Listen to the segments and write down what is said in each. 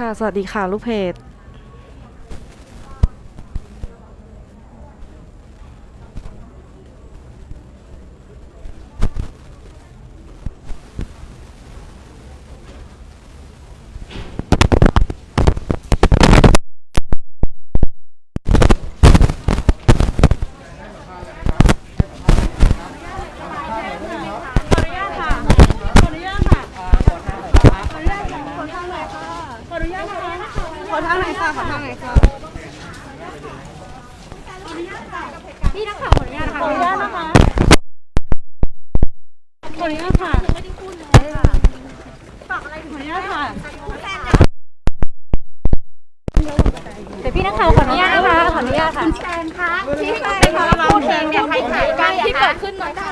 ค่ะ สวัสดีค่ะ ลูกเพจ ขอทางไหนอยค่ะ ขอทางไหนอยค่ะ พี่นักข่าวขออนุญาตนะคะขออนุญาตนะคะขออนุญาตค่ะฝากอะไรขออนุญาตค่ะเดี๋ยวพี่นักข่าวขออนุญาตนะคะขออนุญาตค่ะแฟนคะที่เป็นมาร้องเพลงเนี่ยใครถ่ายให้ที่เกิดขึ้นหน่อยค่ะ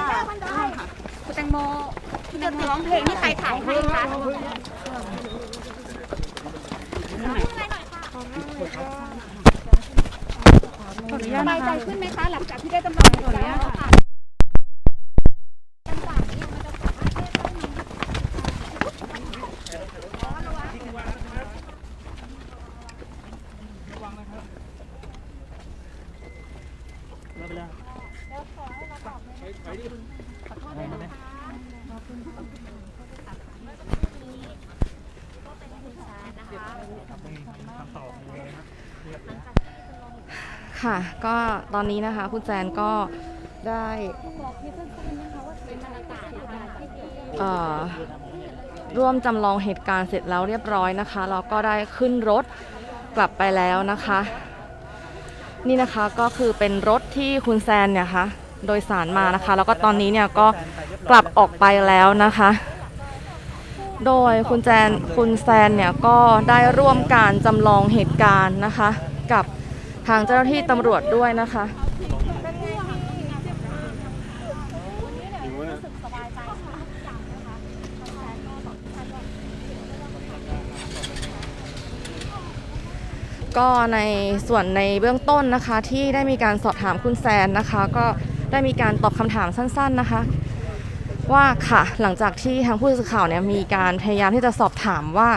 คุณแตงโมคุณจะร้องเพลงนี่ใครถ่ายให้คะ ขออนุญาตสบายนะใจคะขึ้นไหมคะ หลังจากที่ได้กำลังขออนุญาตค่ะ ค่ะ ก็ตอนนี้นะคะคุณแจนก็ได้เอ่อร่วมจำลองเหตุการณ์เสร็จแล้วเรียบร้อยนะคะแล้วก็ได้ขึ้นรถกลับไปแล้วนะคะ นี่นะคะก็คือเป็นรถที่คุณแซนเนี่ยคะโดยสารมานะคะ แล้วก็ตอนนี้เนี่ยก็กลับออกไปแล้วนะคะ โดยคุณแจนคุณแซนเนี่ยก็ได้ร่วมการจำลองเหตุการณ์นะคะ กับ ทางเจ้าหน้าที่ตำรวจด้วยนะคะก็ในส่วนในเบื้องต้นนะคะ ที่ได้มีการสอบถามคุณแซนนะคะ ก็ได้มีการตอบคำถามสั้น ๆนะคะ ว่าค่ะหลังจากที่ทางผู้สื่อข่าวเนี่ยมีการพยายามที่จะสอบถามว่า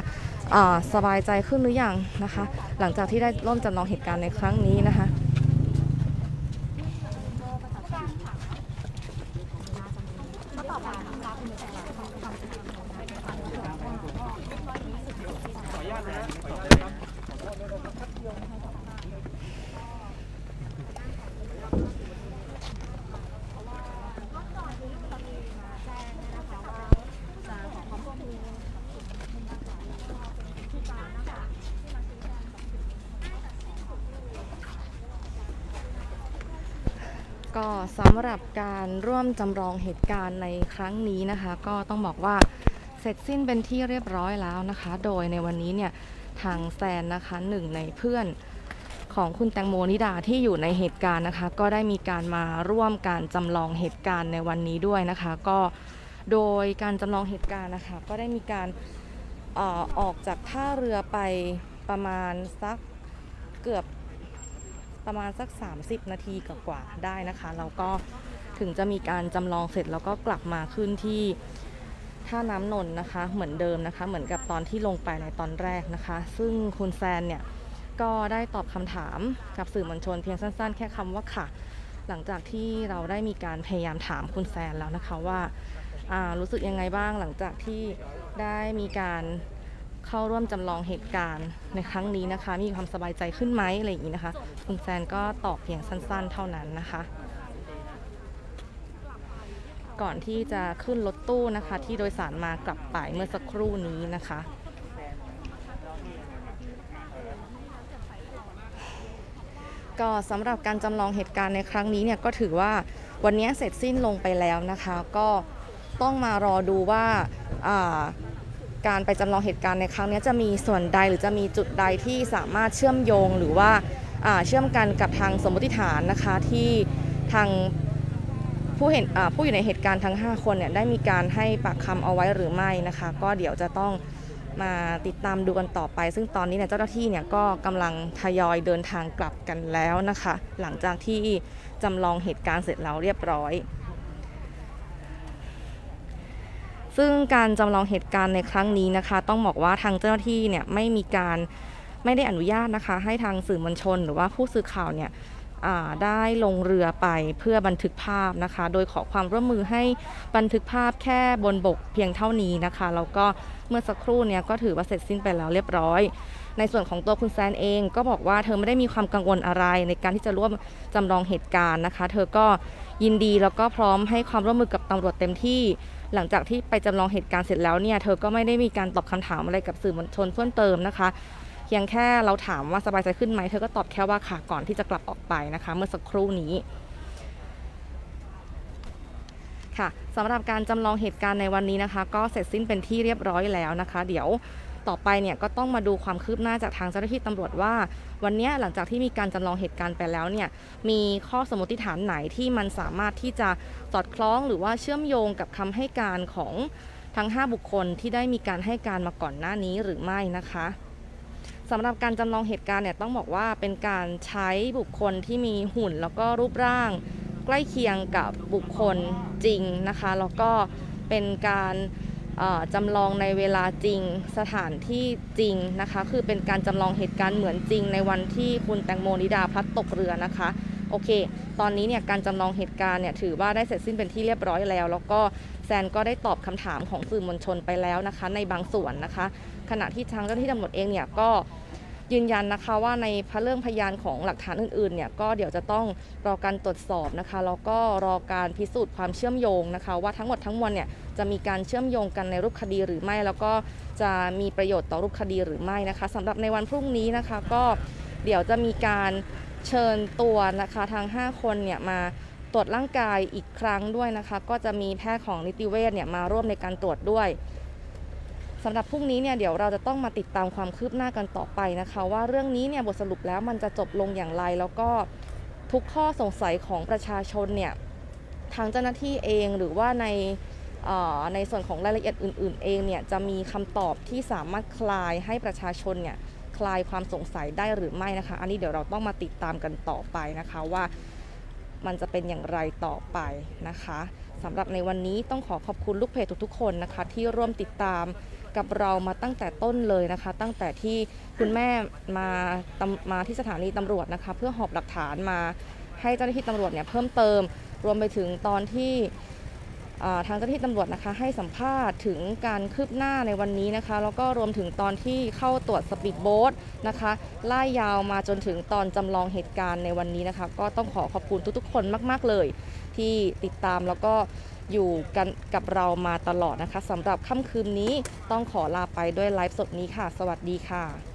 สบายใจขึ้นหรือยังนะคะ หลังจากที่ได้ร่วมจำลองเหตุการณ์ในครั้งนี้นะคะ ก็สำหรับการร่วมจำลองเหตุการณ์ในครั้งนี้นะคะ ก็ต้องบอกว่าเสร็จสิ้นเป็นที่เรียบร้อยแล้วนะคะ โดยในวันนี้เนี่ยทางแซนนะคะหนึ่งในเพื่อนของคุณแตงโมนิดาที่อยู่ในเหตุการณ์นะคะ ก็ได้มีการมาร่วมการจำลองเหตุการณ์ในวันนี้ด้วยนะคะ ก็โดยการจำลองเหตุการณ์นะคะ ก็ได้มีการออออกจากท่าเรือไปประมาณสักเกือบ ประมาณสัก 30 นาทีกว่าๆได้นะคะ แล้วก็ถึงจะมีการจำลองเสร็จแล้วก็กลับมาขึ้นที่ท่าน้ำนนท์นะคะ เหมือนเดิมนะคะ เหมือนกับตอนที่ลงไปในตอนแรกนะคะ ซึ่งคุณแซนเนี่ยก็ได้ตอบคำถามกับสื่อมวลชนเพียงสั้น ๆ แค่คำว่าค่ะ หลังจากที่เราได้มีการพยายามถามคุณแซนแล้วนะคะว่ารู้สึกยังไงบ้างหลังจากที่ได้มีการ เข้าร่วมจำลองเหตุการณ์ในครั้งนี้นะคะ มีความสบายใจขึ้นไหมอะไรอย่างนี้นะคะ คุณแซนก็ตอบเพียงสั้นๆ เท่านั้นนะคะ ก่อนที่จะขึ้นรถตู้นะคะ ที่โดยสารมากลับไปเมื่อสักครู่นี้นะคะก็สำหรับการจำลองเหตุการณ์ในครั้งนี้เนี่ยก็ถือว่าวันนี้เสร็จสิ้นลงไปแล้วนะคะ ก็ต้องมารอดูว่าอ่า การไปจำลองเหตุการณ์ในครั้งนี้จะมีส่วนใดหรือจะมีจุดใดที่สามารถเชื่อมโยงหรือว่าเชื่อมกันกับทางสมมติฐานนะคะที่ทางผู้เห็นผู้อยู่ในเหตุการณ์ทั้ง 5 คนเนี่ยได้มีการให้ปากคำเอาไว้หรือไม่นะคะ ก็เดี๋ยวจะต้องมาติดตามดูกันต่อไป ซึ่งตอนนี้เนี่ยเจ้าหน้าที่เนี่ยก็กำลังทยอยเดินทางกลับกันแล้วนะคะ หลังจากที่จำลองเหตุการณ์เสร็จแล้วเรียบร้อย ซึ่งการจำลองเหตุการณ์ในครั้งนี้นะคะ ต้องบอกว่าทางเจ้าหน้าที่เนี่ยไม่มีการไม่ได้อนุญาตนะคะ ให้ทางสื่อมวลชน หรือว่าผู้สื่อข่าวเนี่ยได้ลงเรือไปเพื่อบันทึกภาพนะคะ โดยขอความร่วมมือให้บันทึกภาพแค่บนบกเพียงเท่านี้นะคะแล้วก็เมื่อสักครู่เนี่ยก็ถือว่าเสร็จสิ้นไปแล้วเรียบร้อย ในส่วนของตัวคุณแซนเองก็บอกว่าเธอไม่ได้มีความกังวลอะไรในการที่จะร่วมจำลองเหตุการณ์นะคะ เธอก็ยินดีแล้วก็พร้อมให้ความร่วมมือกับตำรวจเต็มที่ หลังจากที่ไปจำลองเหตุการณ์เสร็จแล้วเนี่ยเธอก็ไม่ได้มีการตอบคำถามอะไรกับสื่อมวลชนเพิ่มเติมนะคะเพียงแค่เราถามว่าสบายใจขึ้นไหมเธอก็ตอบแค่ว่าค่ะก่อนที่จะกลับออกไปนะคะ เมื่อสักครู่นี้ค่ะสำหรับการจำลองเหตุการณ์ในวันนี้นะคะ ก็เสร็จสิ้นเป็นที่เรียบร้อยแล้วนะคะ เดี๋ยว ต่อไปเนี่ยก็ต้องมาดูความคืบหน้าจากทางเจ้าหน้าที่ตำรวจว่า วันนี้หลังจากที่มีการจำลองเหตุการณ์ไปแล้วเนี่ยมีข้อสมมติฐานไหนที่มันสามารถที่จะสอดคล้องหรือว่าเชื่อมโยงกับคำให้การของทั้ง 5 บุคคลที่ได้มีการให้การมาก่อนหน้านี้หรือไม่นะคะสำหรับการจำลองเหตุการณ์เนี่ยต้องบอกว่าเป็นการใช้บุคคลที่มีหุ่นแล้วก็รูปร่าง ใกล้เคียงกับบุคคลจริงนะคะ แล้วก็เป็นการ จำลองในเวลาจริงสถานที่จริงนะคะ คือเป็นการจำลองเหตุการณ์เหมือนจริงในวันที่คุณแตงโมนิดาพลัดตกเรือนะคะโอเค ตอนนี้เนี่ยการจำลองเหตุการณ์เนี่ยถือว่าได้เสร็จสิ้นเป็นที่เรียบร้อยแล้ว แล้วก็แซนก็ได้ตอบคำถามของสื่อมวลชนไปแล้วนะคะ ในบางส่วนนะคะ ขณะที่ทางเจ้าหน้าที่ตำรวจเองเนี่ยก็ยืนยันนะคะว่าในพระเรื่องพยานของหลักฐานอื่นๆเนี่ยก็เดี๋ยวจะต้องรอการตรวจสอบนะคะแล้วก็รอการพิสูจน์ความเชื่อมโยงนะคะ ว่าทั้งหมดทั้งมวลเนี่ย จะมีการเชื่อมโยงกันในรูปคดีหรือไม่ แล้วก็จะมีประโยชน์ต่อรูปคดีหรือไม่นะคะสำหรับในวันพรุ่งนี้นะคะก็เดี๋ยวจะมีการเชิญตัวนะคะทาง 5 คนเนี่ยมาตรวจร่างกายอีกครั้งด้วยนะคะ ก็จะมีแพทย์ของนิติเวชเนี่ยมาร่วมในการตรวจด้วยสำหรับพรุ่งนี้เนี่ยเดี๋ยวเราจะต้องมาติดตามความคืบหน้ากันต่อไปนะคะ ว่าเรื่องนี้เนี่ยบทสรุปแล้วมันจะจบลงอย่างไร แล้วก็ทุกข้อสงสัยของประชาชนเนี่ยทางเจ้าหน้าที่เองหรือว่าใน ในส่วนของรายละเอียดอื่น ๆ เองเนี่ยจะมีคำตอบที่สามารถคลายให้ประชาชนเนี่ยคลายความสงสัยได้หรือไม่นะคะ อันนี้เดี๋ยวเราต้องมาติดตามกันต่อไปนะคะว่ามันจะเป็นอย่างไรต่อไปนะคะสำหรับในวันนี้ต้องขอขอบคุณลูกเพจทุกๆคนนะคะ ที่ร่วมติดตามกับเรามาตั้งแต่ต้นเลยนะคะ ตั้งแต่ที่คุณแม่มามาที่สถานีตำรวจนะคะ เพื่อหอบหลักฐานมาให้เจ้าหน้าที่ตำรวจเนี่ยเพิ่มเติม รวมไปถึงตอนที่ ทางเจ้าหน้าที่ตำรวจนะคะให้สัมภาษณ์ถึงการคืบหน้าในวันนี้นะคะ แล้วก็รวมถึงตอนที่เข้าตรวจสปีดโบ๊ทนะคะไล่ยาวมาจนถึงตอนจำลองเหตุการณ์ในวันนี้นะคะ ก็ต้องขอขอบคุณทุกๆ คนมาก ๆ เลย ที่ติดตามแล้วก็อยู่กันกับเรามาตลอดนะคะสำหรับค่ำคืนนี้ต้องขอลาไปด้วยไลฟ์สดนี้ค่ะ สวัสดีค่ะ